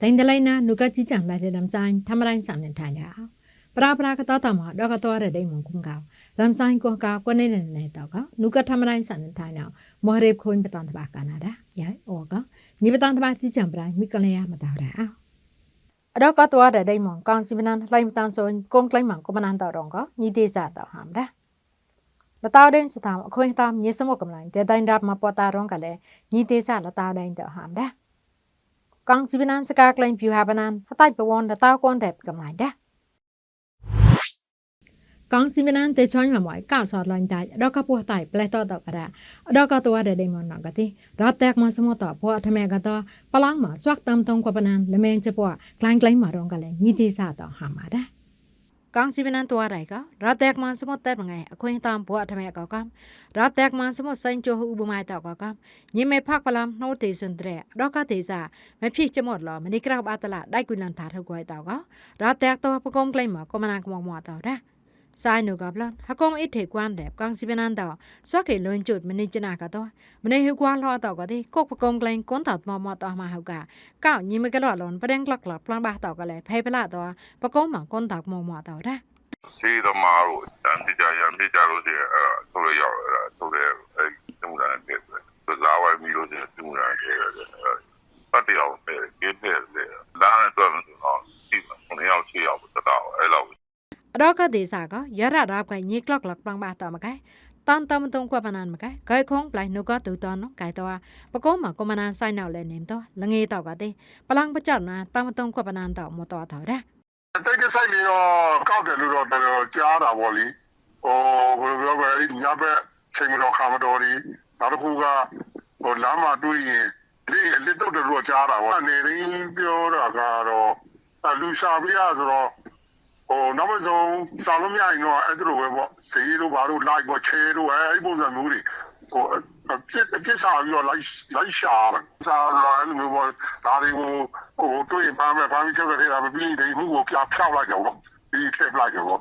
ဒိန်တလိုက်နာနုကကြီးကြံလိုက်တဲ့လမ်ဆိုင်ထမတိုင်းဆန်နေထိုင်ရအောင်ပရာပရာကတော့တမှာတော့ကတော့တဲ့ဒိန်မကုန်းကောင်လမ်ဆိုင်ကိုကကွနေနေနေတော့ကနုကထမတိုင်းဆန်နေထိုင်တော့မော်ရေခွင်းပတန်တဘာကနာဒါရိုင်ဩကညီပတန်တဘာကြီးကြံပရိုင်းမိကလေးရမတော်ရအောင်အတော့ကတော့တဲ့ဒိန်မကောင်စီမနန်လှိုင်းပတန်ဆိုကုန်းကလိုင်းမကမနန်တော့တော့ကညီတေးစားတော့ဟမ်ဒါလတောက်ဒင်းစတာအခွင့်အရေးမြေစမောကမလိုင်းတဲ့တိုင်းဒါမှာပေါ်တာတော့ကလည်းညီသေးစားလတောက်ဒင်းတော့ဟမ်ဒါ กังสิบินันสกากลายผิวหาบนันฮัตไตปวอนดาต้าก้อนแดบกับหลายเด้กองซิบินันเตชอนมาหมอยก้าวสอดลอยใจดอกกระปัวไต่เปลตอตอกระดาดอกกระตัวเดดเดมอนนอกะทิรับแตกมันสมอต่อพวกทำแมกะต่อปลังหมาสวักตำตรงกว่าปนันและเมงจะปวกลางไกลหมารองกันเลยยี่ตีซาต่อหามาได้ กังสิเป็นตัวอะไรก็รับแตกมันสมดแต่ไงอคุยตามบัวทำไมก็กำรับแตกมันสมดสัญโจหูบุบม้ตก็กำยิ่งไม่พักพลามโนติสุนเตระดอกกะติซาไม่พี่จะหมดหรอมันนี่กราบอาตละได้กุลันถาทุกวยตอก็รับแตกตัวประกมไกลหมอก็มานางกมองหมอต่อได้ ဆိုင်နုကပလန်ဟကုံအိထေကွမ်တဲ့ကောင်စီပနန်တော့စွက်ကေလွန်ကျွတ်မနေချနာကတော့မနေဟကွာလောတော့ကတဲ့ကုတ်ပကုံကလိုင်းကွန်တော်မမတော်မှာဟုတ်ကကောက်ညီမကလောလွန်ပဒန်ကလကလပလန်ဘာတော့ကလည်းဖေပလာတော့ပကုံမှာကွန်တော်မမတော်တဲ့စေးသမားတို့တန်ပြကြရံပြကြလို့ဒီအဲဆိုရရောက်အဲဆိုရအဲသူမလာတဲ့ပဇာဝိုင်းမီလို့ဒီသူမလာတဲ့ပတ်တရားပဲကိတဲ့လေလာတဲ့တော့တော့ဒီခုနှစ်ယောက်ချေရောက်တော့အဲလောက် အတော့ကဒေစာကရရรับကညေကလကလပလန်ဘာတော့မကဲတန်တမတုံကွပနန်မကဲဂိုင်ခုံပလိုက်နုကတူတန်နဂိုင်တော့ပကောမကမနန်ဆိုင်နောက်လဲနေတော့လငေတော့ကတဲ့ပလန်ပကြောက်နာတမတုံကွပနန်တော့မတော်တော့တဲ့တိတ်ကဆိုင်လေးတော့ကောက်တယ်လို့တော့တော်တော်ကြားတာပေါ့လေဟိုဘယ်လိုပြောမလဲအဲ့ဒီညဘက်ချိန်မတော်ခါမတော်ဒီနောက်တစ်ခုကဟိုလမ်းမှာတွေ့ရင်လေးအလစ်တော့တယ်လို့ကြားတာပေါ့အနေရင်းပြောတာကတော့အလူရှာပြရဆိုတော့ ဟိုနောက်မဆုံးစာလို့မရရင်တော့အဲ့ဒါလိုပဲပေါ့ဈေးတို့ဘာတို့လိုက်ပေါ့ချဲတို့အဲ့ဒီပုံစံမျိုးတွေဟိုအပြစ်အပြစ်စားပြီးတော့လိုက်လိုက်ရှာတာစားတော့အဲ့လိုမျိုးပေါ့ဒါတွေကိုဟိုတွေ့ရင်ပါမယ်ဘာမှချက်တဲ့တာမပြီးဒီမှုကိုပြဖြောက်လိုက်ကြပေါ့ဒီထည့်လိုက်ကြပေါ့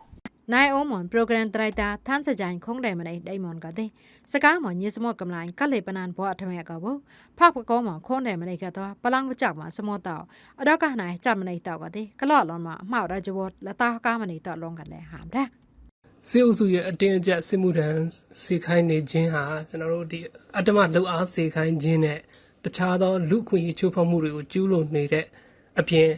နိုင်အုံးမွန်ပရိုဂရမ်ဒရိုက်တာထန်းစကြိုင်ခုံးတယ်မနေဒိမွန်ကတဲ့ စကားမညစမော့ကမလိုင်းကလေပနန်ဘောအထမဲကဘောဖောက်ပကောမခုံးတယ်မနေကတော့ပလန်းပကြောက်မှာစမောတော့အတော့ကနိုင်ကြမနေတော့ကတဲ့ကလော့လွန်မှာအမောက်ရကြဘောလတာကားမနေတော့လုံးကလည်းဟာမတဲ့စေအုပ်စုရဲ့အတင်းအကျပ်စစ်မှုထမ်းစေခိုင်းနေခြင်းဟာကျွန်တော်တို့ဒီအတ္တမလှုပ်အားစေခိုင်းခြင်းနဲ့တခြားသောလူခွင့်ရေးချိုးဖောက်မှုတွေကိုကျူးလွန်နေတဲ့အပြင်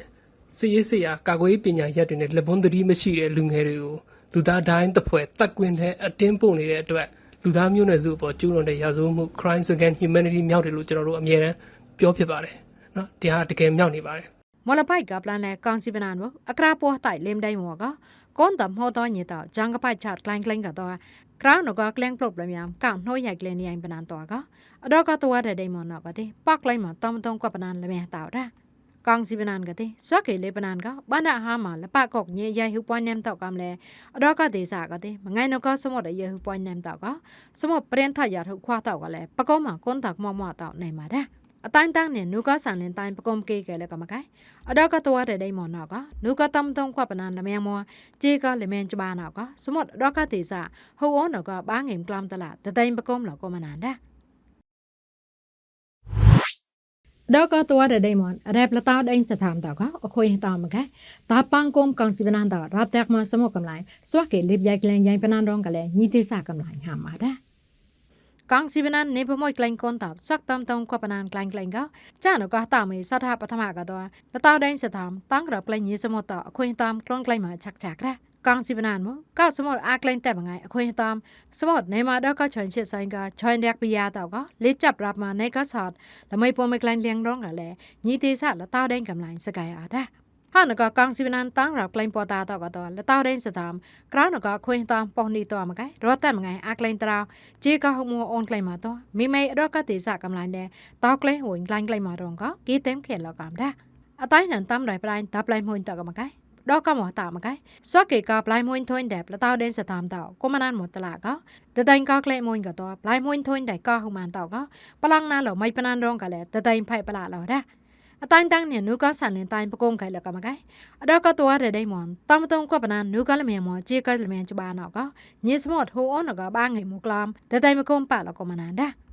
စစ်ရေးစစ်ရာကာကွယ်ရေးပညာရပ်တွေနဲ့လက်ပွန်းတတိမရှိတဲ့လူငယ်တွေကိုလူသားတိုင်းတစ်ဖွဲ့တက်ကွင်းတဲ့အတင်းပို့နေတဲ့အတွက် လူသားမျိုးနွယ်စုအပေါ်ကျူးလွန်တဲ့ရာဇဝတ်မှု crimes against humanity မြောက်တယ်လို့ကျွန်တော်တို့အမြဲတမ်းပြောဖြစ်ပါတယ်နော်ဒီဟာတကယ်မြောက်နေပါတယ်မော်လပိုက်ကပလန်လဲကောင်စီပနန်ဘောအကရာပေါ်တိုင်လမ်ဒိုင်မောကကွန်တမောတော့ညတော့ဂျန်ကပိုက်ချတ်ကလိုင်းကလိုင်းကတော့ကရာနောကကလန်ပလော့ပလမ်ယမ်ကောက်နှိုးရိုက်ကလင်းနေရင်ပနန်တော့ကအတော့ကတော့တဲ့ဒိမနောကတဲ့ပတ်လိုက်မှာတမ်တုံကပနန်လမဲတော့တာ ကောင်စီပနန်ကတဲ့ဆွက်ကေလေပနန်ကဘာနာဟာမှာလပကောက်ညေရဟူပွိုင်းနမ်တော့ကမလဲအတော့ကတဲ့စားကတဲ့မငိုင်းနောကစမောတဲ့ရဟူပွိုင်းနမ်တော့ကစမောပရင်ထရထုခွာတော့ကလဲပကောမှာကွန်တက်မောမောတော့နိုင်မှာတဲ့အတိုင်းတန်းနဲ့နုကဆန်လင်တိုင်းပကုံကေကဲလေကမကိုင်အတော့ကတော့တဲ့ဒိမနောကနုကတမ်တုံခွပနန်လမဲမောဂျေကလမန်ချဘာနောကစမောတော့ကတဲ့စားဟိုအောနောကဘာငိမ်ကလမ်တလာတတိုင်းပကုံလောကမနန်တဲ့ ဒေါကတော့တဲ့ဒိမွန်အရက်ပလတာဒိန်စသမ်တော့ကအခွေတာမကဲတာပန်ကုံကောင်စီပနန်တော့ရတ်တက်မစမောကမလိုင်းစွက်ကေလိပရိုက်ကလန်ရိုင်ပနန်တော့ကလည်းညီတိစကမလိုင်းဟာမှာတဲ့ကောင်စီပနန်နေပမွိကလိုင်းကွန်တပ်ဆက်တမ်တုံခွပနန်ကလိုင်းကလိုင်းကကြာနကတာမေစထပထမကတော့လတာဒိန်စသမ်တန်းရပလညေစမောတော့အခွေတမ်ကလွန်ကလိုင်းမှာချက်ချက်တဲ့ကောင်စီပနန်မကောက်စမောအားကလိုင်းတက်မငိုင်အခွင့်အတမ်းစမောနေမာတော့ကချွန်ချစ်ဆိုင်ကချွန်ရက်ပြရတော့ កងស៊ីបណានមកកោសមុទ្រអាក្លែងតែបងៃអខុញតាមសមុទ្រណេម៉ាដកឆនជាសៃកាឆនរាក់ពីយ៉ាតោកលេចាប់រាប់ម៉ាណេកសតល្មៃពូមេក្លែងលៀងរងកលែញីទេសលតោដេងកំឡាញ់សកៃអាដាហនកកងស៊ីវណានតាំងរាប់ក្លែងពតាតកតលតោដេងសតាមក្រៅនកខ្វេងតាមប៉ុនេះតមកឯរត់តែមួយថ្ងៃអាក្លែងត្រោជីកហុកមួអូនក្លែងមកតមីមេរកកទេសកំឡាញ់ដែរតក្លែងហួយក្លែងក្លែងមករងកគីតែមខេលកំដាអតៃណានតាំរៃប្រៃតាប់ឡៃមួយតកមកឯ ដល់កមតមកឯសួគេកប្លៃមួយធុញដែលលតោដេនសតាមតោកុំណានមកតឡាកោតតៃកោក្លែមួយកតោប្លៃមួយធុញដែលកោហុមានតោកោប្លង់ណាលមិនបណានរងកលែតតៃផៃប្លាឡរ៉ាអតាំងតាំងនេះនូកសានលិនតៃបកុំកៃលកមកៃអដកតវរដៃមនតំតំកបណានូកលមៀមជាកលមៀចបាណកញិស្មតហូអូនកបាងៃមកឡំតតៃមកុំប៉លកមណានដា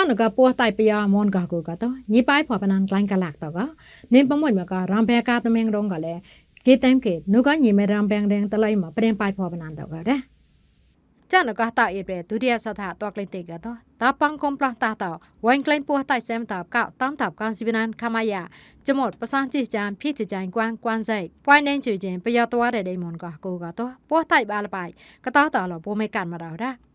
ฮันก็ปัวไตปยามอนกาโกกะตอญีปายพอปนันกลังกะลักตอกะเนปมวยมะกะรัมเบกาตะเมงรงกะแลเกตัมเกนุกะญีเมรัมเบงเดงตะไลมะปะเดนปายพอปนันตอกะเดจานกะตะเอเปดุติยะสถาตอกลินเตกะตอตาปังคอมปลาตาตอวันกลังปัวไตเซมตาบกะตามตาบกันสิบนันคามายะจมดปะซังจิจานพี่จิจานกวางกวางไซปวยเนงจืจินปยอตวะเดเดมอนกะโกกะตอปัวไตบาละปายกะตอตอลอปัวเมกันมาดาดา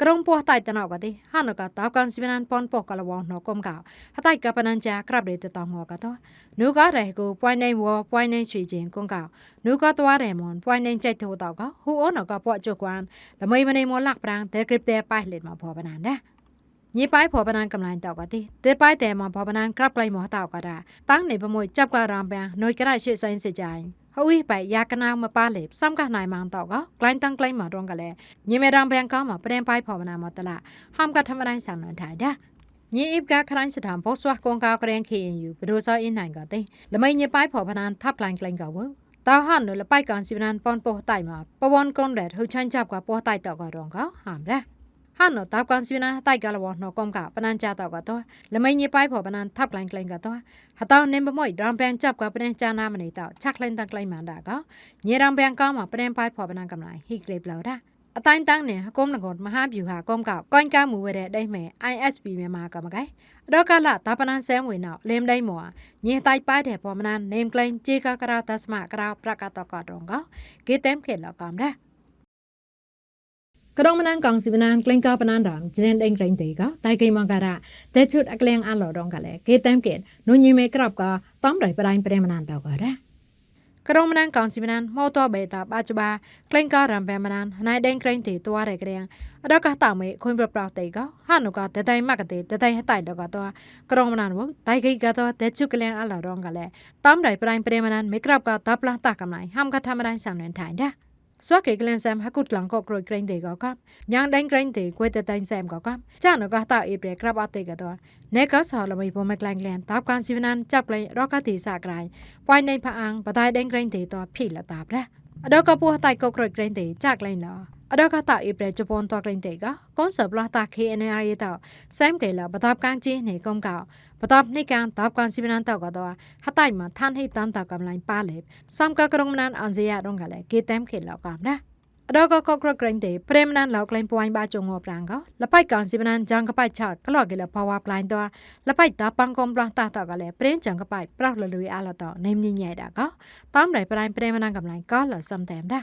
กรงปัวไต่ตนาวติฮานกะตากันสิบนันปอนปอกกะละวองนกมกาวฮะไตกะปนันจากรับเดตตองอกะตอนูกะเรกูปวยในวอปวยในชุยจิงกงกาวนูกะตวเรมอนปวยในใจโทตอกะฮูโอนกะปอจกวานละเมยมะในมอลักปรางเตกริบเตไปเล็ดมาพอปนันเด้ยี่ป้ายพอปนานกำลังต่ากะติเตป้ายแต่มอพอปนานกรับไกลมอเต่ากะดาตั้งในประมวยจับกะรามแปงนอยกะได้ชื่อไซนเสียใจ ហើយបែយ៉ាកណៅមកប៉ាលេបសំកាណៃម៉ងតកក្លែងតាំងក្លែងមករងកលែញីមេរំបាំងកមកប្រេមប៉ៃផបណាមកតឡាហាំកធម្មដៃសាននថៃដាញីអ៊ីបកាខ្លាញ់ស្ថាមពោស្វះកងកៅក្រែង KNU បរុសអ៊ីណៃកទេល្មីញីប៉ៃផបណានថាប់ក្លែងក្លែងកវតើហានលប៉ៃកានស៊ីបណានប៉ុនពោះតៃមកពវនកុនរ៉េតហ៊ូឆាញ់ចាប់កពោះតៃតករងកហាំរ៉ា ဟာနော်တောက်ကန်စီနာတိုက်ကလဝနော်ကွန်ကပနန်ချတော့ကတော့လမိန်ညပိုင်ဖို့ပနန်ထပ်ကလိုင်းကလိုင်းကတော့ဟတောင်းနေမမွိဒရမ်ပန်ချပ်ကပနန်ချာနာမနေတော့ချက်လိုင်းတက်ကလိုင်းမန်ဒါကညရမ်ပန်ကောင်းမှာပနန်ပိုင်ဖို့ပနန်ကမလိုက်ဟိကလေးဘလော်ဒါအတိုင်းတန်းနေကုန်းငေါမဟာဗျူဟာကုန်းကကွန်ကမူဝဲတဲ့ဒိမ့်မဲ ISP မြန်မာကမကိုင်အတော့ကလာတာပနန်ဆဲဝင်တော့လင်းဒိမ့်မောညေတိုက်ပါတဲ့ပေါ်မနန်နေမ်ကလိုင်းဂျေကကရာတစမကရာပရကတော့ကတော့ကဂေတမ်ခေလောကမ်ဒါ กระดองมนันกังสิบนันกลงกาปนันดังจินเองไกรงเตกะไตไกมังการะแต่ชุดอักเลงอันหล่อดองกะเลยเกเต็มเกตนุญิเมกรับกะต้อมไดปรายเปรมนันตอกะระกระดองมนันกังสิบนันมอตอเบตาปัจจุบากลงการัมเปมนันนายเด้งไกรงเตตัวเรกเรียงดอกะตาเมคุนเปรปราวเตกะฮานุกะเตไตมักเตเตไตหไตดอกะตัวกระดองมนันวไตไกกะตัวแต่ชุดกเลงอันหล่อดองกะเลยต้อมไดปรายเปรมนันเมกรับกะตับลาตากำไลห้ามกะทำไดสังเนนไทดะ สวกเกกเลนแซมฮักุดหลังก็กรอยเกรงเตก็ครับยังดังเกรงเตกวยเตตันแซมก็ครับจ้านก็ตาเอเปรครับอเตก็ตัวเนก็สอลมีพมแกลงแลนตาบการสิวนันจับเลยรอกติสากรายปอยในพะอังปะตายดังเกรงเตตัวพี่ละตาบระอดอกก็ปัวไตก็กรอยเกรงเตจากเลยเนาะ อดอกตาอีเปรจปนตอกลินเตกะกอนเสบลอตา KNR ตอแซมเกลาปตอบกางจีนี่กอมกาปตอบนี่กางตอบกางสิมนันตอกะตอหะไตมาท่านให้ตามตากำลังปาเลบซัมกะกรงมนันอันเสียดงกะเลกีแตมเขลอกามนะអដកកក្រក្រែងទេព្រេមណានលោកលែងពួយបាចងប្រាងកលបៃកងស៊ីបណានចងកបៃឆតក្លោកិលផវ៉ាក្លែងតលបៃតបងកំប្រះតតកលែព្រេមចងកបៃប្រះលលុយអាឡតនេមញញ៉ៃដកតំរៃប្រៃព្រេមណានកំឡៃកលសំតែមដា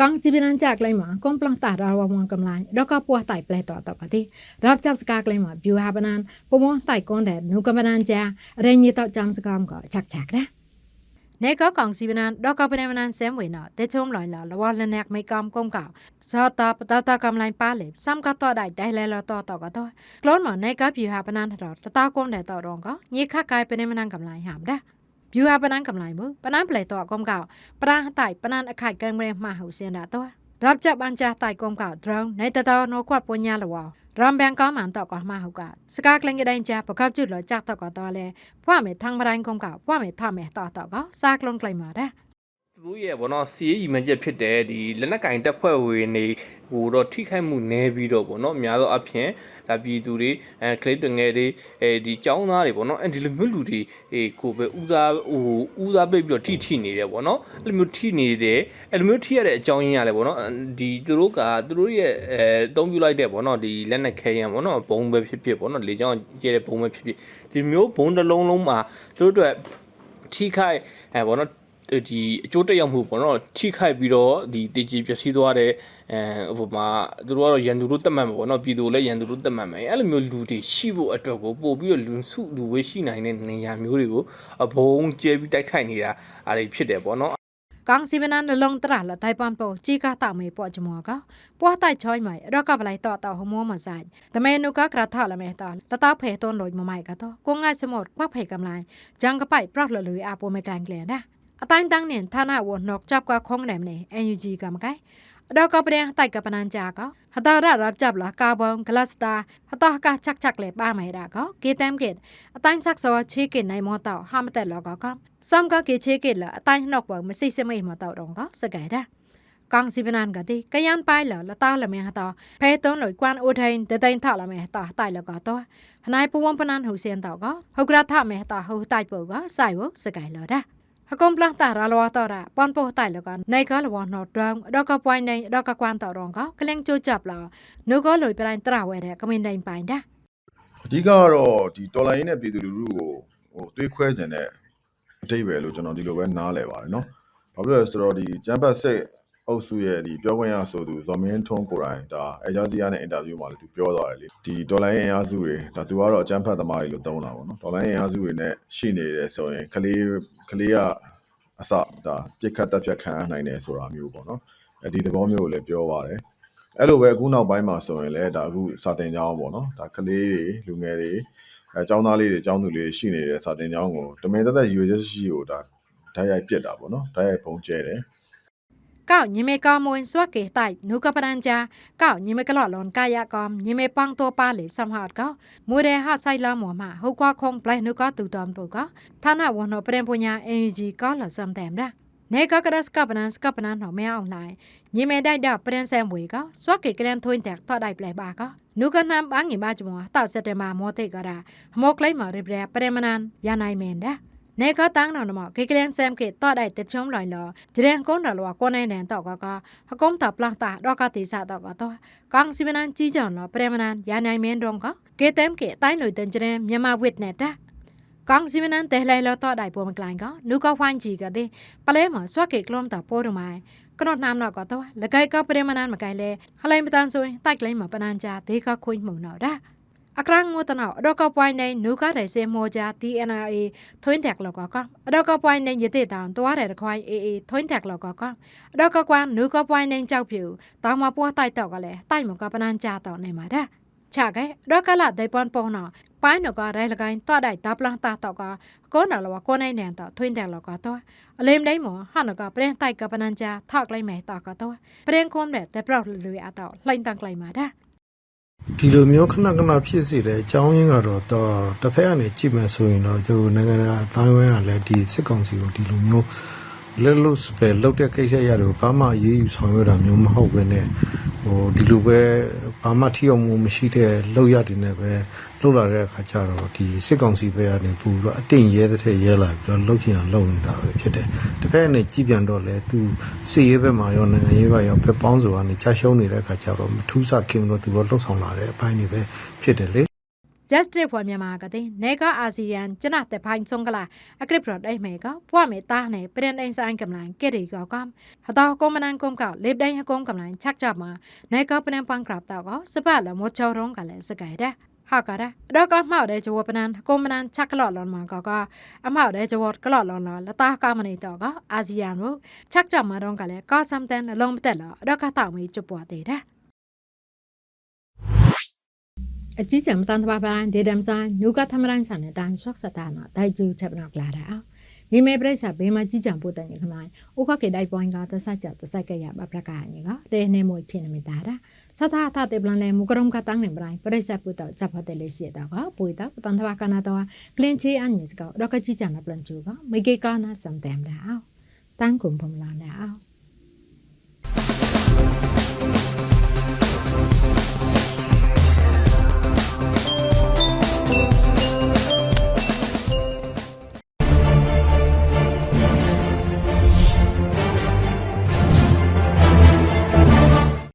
กอง si binan chak ยหม ma kon plang ta ra wa mong kam lai do ka puah tai ple to to pa ti rap chap ska klai ma byu ha banan po mo tai kon de nu ka banan cha re ni to cham skam ko chak chak ra ในก็กองสีนันดอกก็เป็นบันานเซมไว้เนาะแต่ชมลอยหล่อระว่าละแนกไม่กอมก้มเก่าสอตอปตอตอกำลังป้าเหล็บซ้ำก็ต่อได้ได้แล้วต่อต่อก็ต่อกล้นหมอนในก็ผิวหาบันานตลอดตะอก้มแดดต่อรองก็ยี่ข้ากายเป็นนันกำลังหามได้ บิวอาปนันกำไรมือปนันเปลต่อกอมเก่าปนันไต่ปนันอากาศกลางเมืองมาหูเสียดาตัวรับจับอันจ่าไต่กอมเก่าตรงในตะตอนกวาดปัญญาละวอรำแบงก็หมันต่อก็มาหุกะสกากลังก็ได้จ้าประกอบจุดหลอจากต่อก็ต่อเลยพ่อเมทังบรังกงกับพ่อเมทำเมต่อต่อก็ซากลงไกลมาได้ တို့ရဲ့ဘောနော်စီရေးရီမချက်ဖြစ်တဲ့ဒီလက်နက်ကင်တက်ဖွဲ့ဝင်နေဟိုတော့ထိခိုက်မှုနည်းပြီးတော့ဘောနော်အများသောအဖြစ်ဒါပြည်သူတွေအဲကလေးတွေငယ်တွေအဲဒီចောင်းသားတွေဘောနော်အဲဒီလိုမျိုးလူတွေအေးကိုပဲဦးစားဟိုဦးစားပိတ်ပြီးတော့ထိထိနေတယ်ဘောနော်အဲ့လိုမျိုးထိနေတယ်အဲ့လိုမျိုးထိရတဲ့အကြောင်းရင်းရတယ်ဘောနော်ဒီသူတို့ကသူတို့ရဲ့အဲအသုံးပြုလိုက်တဲ့ဘောနော်ဒီလက်နက်ခဲရန်ဘောနော်ဘုံပဲဖြစ်ဖြစ်ဘောနော်လေကြောင်းကျဲတဲ့ဘုံပဲဖြစ်ဖြစ်ဒီမျိုးဘုံတစ်လုံးလုံးမှာသူတို့အတွက်ထိခိုက်အဲဘောနော် ဒီအကျိုးတက်ရောက်မှုပေါ့နော်ထိခိုက်ပြီးတော့ဒီတည်ကြည်ပျက်စီးသွားတဲ့အဲဟိုမှာသူတို့ကတော့ရန်သူတို့တက်မှတ်မှာပေါ့နော်ပြည်သူလည်းရန်သူတို့တက်မှတ်မယ်အဲ့လိုမျိုးလူတွေရှိဖို့အတွက်ကိုပို့ပြီးတော့လူစုလူဝေးရှိနိုင်တဲ့နေရာမျိုးတွေကိုအဘုံကျဲပြီးတိုက်ခိုက်နေတာအားတွေဖြစ်တယ်ပေါ့နော် กังสิบนันลงตราละไทปันโปจีกาตาไม่ปอจมัวก็ปัวไตชอยใหม่รอกับไหลต่อต่อหัวมัวมาใส่แต่เมนูก็กระทะละเมตอนตะตาเพต้นโดยมาใหม่ก็ต่อกงง่ายสมดพักเพกำไรจังก็ไปปลอกละลุยอาโปไม่กลางเกลียนะ အတိုင်းတန်းနဲ့ဌာနဝနှော့ကြပ်ကခုံးနေမနေ NUG ကမကဲအတော့ကပရင်တိုက်ကပနန်ကြကောဟတာရရပ်ကြပလာကာဘွန်ဂလစတာဟတာကချက်ချက်လေပါမယ်ရာကောကေတမ်ကေအတိုင်းချက်စောချေကေနိုင်မောတော့ဟာမတက်လောကောကစမ်ကကေချေကေလအတိုင်းနှော့ပေါ်မစိစမိမတော့တော့ကောစကဲရာကောင်စီပနန်ကတိကယန်ပိုင်လလတောက်လမေဟတာဖဲတုံးလွိကွမ်အိုထိုင်တတိုင်းထလမေဟတာတိုင်လကတော့ဟနိုင်ပဝံပနန်ဟူစင်တော့ကဟုတ်ကရထမေဟတာဟူတိုင်ပုတ်ကစိုက်ဝစကဲလောရာ ฮกอมปลาตาราลวตอระปอนโปไตลกอนในก็ลวนอดองดอกกปวยในดอกกวานตอรองก็กลงโจจับลอนูก็ลอยปลายตราဝဲတဲ့ကမင်းနိုင်ပိုင်တာအဓိကကတော့ဒီတော်လိုင်းနဲ့ပြည်သူလူထုကိုဟိုသွေးခွဲခြင်းနဲ့အတိတ်ပဲလို့ကျွန်တော်ဒီလိုပဲနားလည်ပါတယ်เนาะဘာဖြစ်လဲဆိုတော့ဒီဂျမ်ဘတ်စစ်အုပ်စုရဲ့ဒီပြောခွင့်ရဆိုသူဇော်မင်းထွန်းကိုရိုင်းဒါအဂျာစီယာနဲ့အင်တာဗျူးမှာလည်းသူပြောသွားတယ်လေဒီဒေါ်လိုင်းအင်အားစုတွေဒါသူကတော့အကြမ်းဖက်သမားတွေလို့သုံးတာပေါ့နော်ဒေါ်လိုင်းအင်အားစုတွေနဲ့ရှိနေတယ်ဆိုရင်ကလေး ကလေးကအစဒါပြစ်ခတ်တက်ဖြတ်ခံရနိုင်တယ်ဆိုတာမျိုးပေါ့နော်အဲဒီသဘောမျိုးကိုလည်းပြောပါတယ်အဲ့လိုပဲအခုနောက်ပိုင်းမှာဆိုရင်လည်းဒါအခုစာတင်ကျောင်းပေါ့နော်ဒါကလေးတွေလူငယ်တွေအဲကျောင်းသားလေးတွေကျောင်းသူလေးတွေရှိနေတဲ့စာတင်ကျောင်းကိုတမင်သက်သက်ရွေချက်ရှိကိုဒါဓာတ်ရိုက်ပြစ်တာပေါ့နော်ဓာတ်ရိုက်ပုံကျဲတယ် ကောက်ညမေကမွန်စွာကေတိုင်နုကပရန်ဂျာကောက်ညမေကလော်လွန်ကာယကမ်ညမေပန်းတောပါလေစမ်ဟာတ်ကမူရဲဟာဆိုင်လာမောမဟောကွာခုံပလိုက်နုကတူတမ်ပုကဌာနဝနပရင်ပညာအင်ဂျီကောလစမ်တမ်ဒါနေကကရစကပနန်စကပနန်နော်မဲအောင်လိုက်ညမေတိုက်ဒပရင်ဆမ်ဝေကစွာကေကလန်ထွင်းတက်တော့ဒိုက်ပလိုက်ပါကနုကနမ်ဘာငိမချမောတောက်စက်တမမောတိတ်ကရာမောကလိုက်မရပရပရမနန်ရနိုင်မင်ဒါ နေကတန်းနော်နမကေကလန်ဆမ်ကေတော့တဲ့တချုံလိုက်လောဂျရန်ကွန်တော်လောကွန်နိုင်နန်တော့ကကဟကုံတာပလန်တာတော့ကတိစားတော့ကတော့ကောင်စီမနန်ကြီးကြောင်လောပရမနန်ရနိုင်မင်းတော့ကကေတမ်ကေတိုင်းလို့တန်ဂျရန်မြန်မာဝစ်နဲ့တာကောင်စီမနန်တဲလိုက်လောတော့တဲ့ပုံမကလိုင်းကနုကဖိုင်းကြီးကတဲ့ပလဲမဆွတ်ကေကလုံးတာပိုးရမိုင်ကနော့နာမတော့ကတော့လကိုက်ကပရမနန်မကိုင်လေဟလိုက်မတန်ဆိုရင်တိုက်ကလေးမပနန်ကြဒေကခွင်းမှုနော်တာ အကရငုတနောအတော့ကပွိုင်းနေနုကတဲ့စေမောကြ TNRA ထွင်းတက်လောကကအတော့ကပွိုင်းနေရတဲ့တောင်တွားတဲ့ခွိုင်း AA ထွင်းတက်လောကကအတော့ကကွမ်နုကပွိုင်းနေကြောက်ဖြူတောင်မပွားတိုက်တော့ကလည်းတိုက်မကပနန်းကြတော့နေမှာတဲ့ချကေတော့ကလာဒေပွန်ပေါ်နော်ပိုင်းတော့ကရဲလကိုင်းတော့တိုက်တပ်လန်တာတော့ကကောနော်လောကိုနိုင်နေတော့ထွင်းတက်လောကတော့အလိမ်တိုင်းမဟာနကပရင်တိုက်ကပနန်းကြထောက်လိုက်မယ်တော့ကတော့ပရင်ကွန်တဲ့တဲ့ပြောက်လူရတော့လှိုင်းတန်းလိုက်မှာတဲ့ ဒီလိုမျိုးခဏခဏဖြစ်စေတဲ့အကြောင်းရင်းကတော့တော့တစ်ဖက်ကနေကြည့်မယ်ဆိုရင်တော့သူနိုင်ငံတကာအတိုင်းဝိုင်းကလည်းဒီစစ်ကောင်စီကိုဒီလိုမျိုးလက်လို့စပယ်လောက်တဲ့ကိစ္စရတော့ဘာမှရေးယူဆောင်ရွက်တာမျိုးမဟုတ်ပဲနဲ့ဟိုဒီလိုပဲဘာမှထိအောင်မှုမရှိတဲ့လောက်ရတဲ့နဲ့ပဲ လောက်လာတဲ့အခါကျတော့ဒီစစ်ကောင်စီဘက်ကနေပူပြီးတော့အတင်းရဲတဲ့ထက်ရဲလာပြီးတော့လောက်ချင်အောင်လုပ်နေတာပဲဖြစ်တယ်တစ်ဖက်ကနေကြည့်ပြန်တော့လေသူစစ်ရေးဘက်မှာရောနိုင်ငံရေးဘက်ရောဘက်ပေါင်းစုံကနေကြာရှုံးနေတဲ့အခါကျတော့မထူးဆခင်လို့သူတို့လှုပ်ဆောင်လာတဲ့အပိုင်းတွေပဲဖြစ်တယ်လေ Justice for Myanmar ကတဲ့နေကအာဆီယံကျနတဲ့ဖိုင်ဆုံကလာအကရစ်ပရဒိုင်မေကပွားမေတာနေပရင်ဒိုင်ဆိုင်ကမလိုင်းကေရီကောကမ်ဟတောကုမနန်ကုံကလေဒိုင်ဟကုံကမလိုင်းချက်ကြမှာနေကပနန်ပန်ကရပ်တော့ကစပတ်လမောချောရုံးကလည်းစကိုင်တဲ့ ဟာကရတော့ကမောက်တဲ့ဂျဝပနန်ကုမနန်ချက်ကလော်လွန်မှာကကအမောက်တဲ့ဂျဝကလော်လွန်လာလတာကမနေတော့ကအာဆီယံတို့ချက်ကြမှာတော့ကလည်းကာဆမ်တန်လုံးမတက်လာတော့ကတောက်မီချပွားတဲ့အကြီးကျယ်မတန်တပါပိုင်းဒေဒမ်ဆိုင်နုကသမရန်ဆန်တဲ့တန်ဆော့စတာနာဒိုင်ဂျူချက်ပနောက်ကလာတာနိမေပရိစ္ဆာဘေးမှာကြီးကြံပို့တဲ့ခမိုင်းဥခကေဒိုင်ပွိုင်းကသစကြသစကရပပလကနီကတဲနေမွေဖြစ်နေမိတာတာ sata ta te plan le mukrom ka tang ne brai praisa pu ta cha pha te le sie ta ga pu ta tan tha ka na ta clean che an ni ska ro ka chi cha na plan chu ga mai ke ka na sam tem da ao tang kum phom la na ao